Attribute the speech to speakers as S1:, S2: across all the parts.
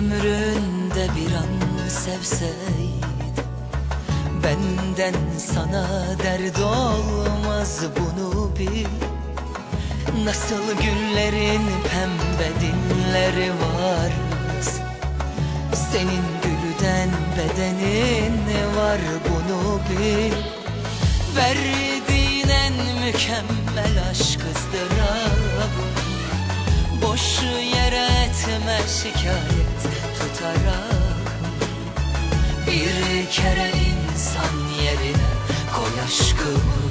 S1: ömründe bir an sevseydin Benden sana dert olmaz bunu bil. Nasıl güllerin pembe dinleri var Senin gülden bedenin var bunu bil. Verdiğin en mükemmel aşk ızdırabı Boş etme şikayet tutarak. Bir kere insan yerine koy aşkımı.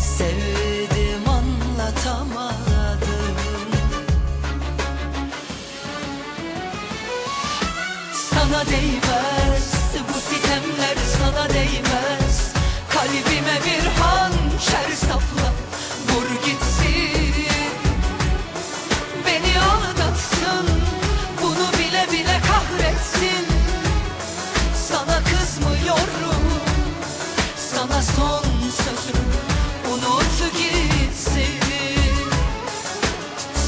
S1: Sevdim anlatamadım. Sana değmez kahretsin Sana kızmıyorum. Sana son sözüm. Unut gitsin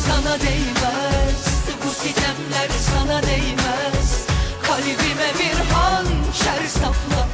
S1: Sana değmez. Bu sitemler sana değmez. Kalbime bir hançer sapla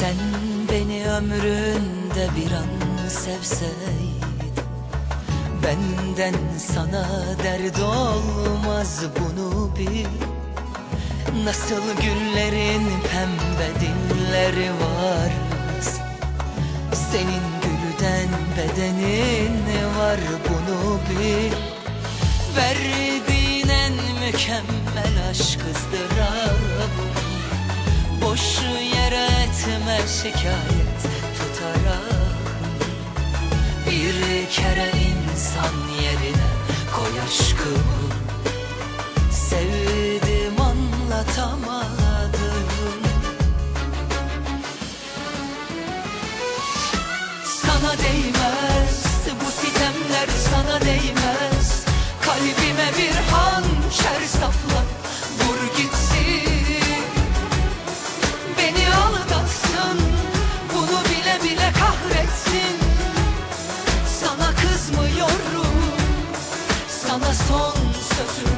S1: Sen beni ömründe bir an sevseydin Benden sana dert olmaz bunu bil. Nasıl güllerin pembe dinleri var? Senin gülden bedenin var bunu bil. Verdiğin en mükemmel aşk ızdırabı Boş etme şikayet tutarak Bir kere insan yerine koy aşkımı Sevdim anlatamadım. Sana değmez bu sitemler sana değmez kızmıyorum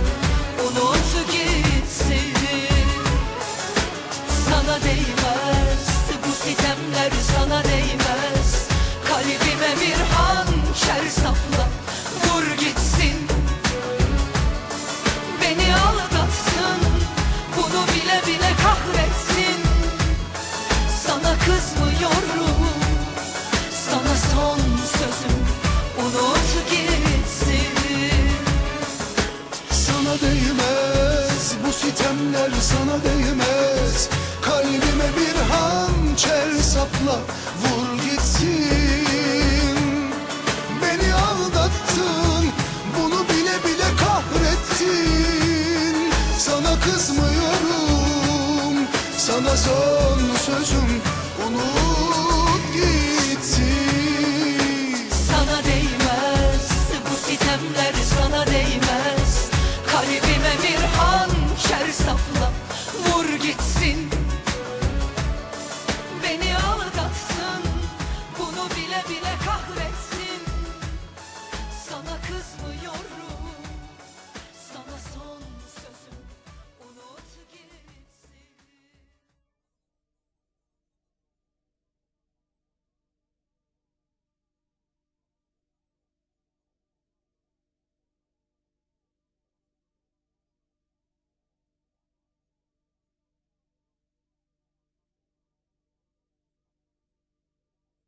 S1: gitsin. Beni aldattın Bunu bile bile kahrettin. Sana kızmıyorum Sana son sözüm Unut gitsin.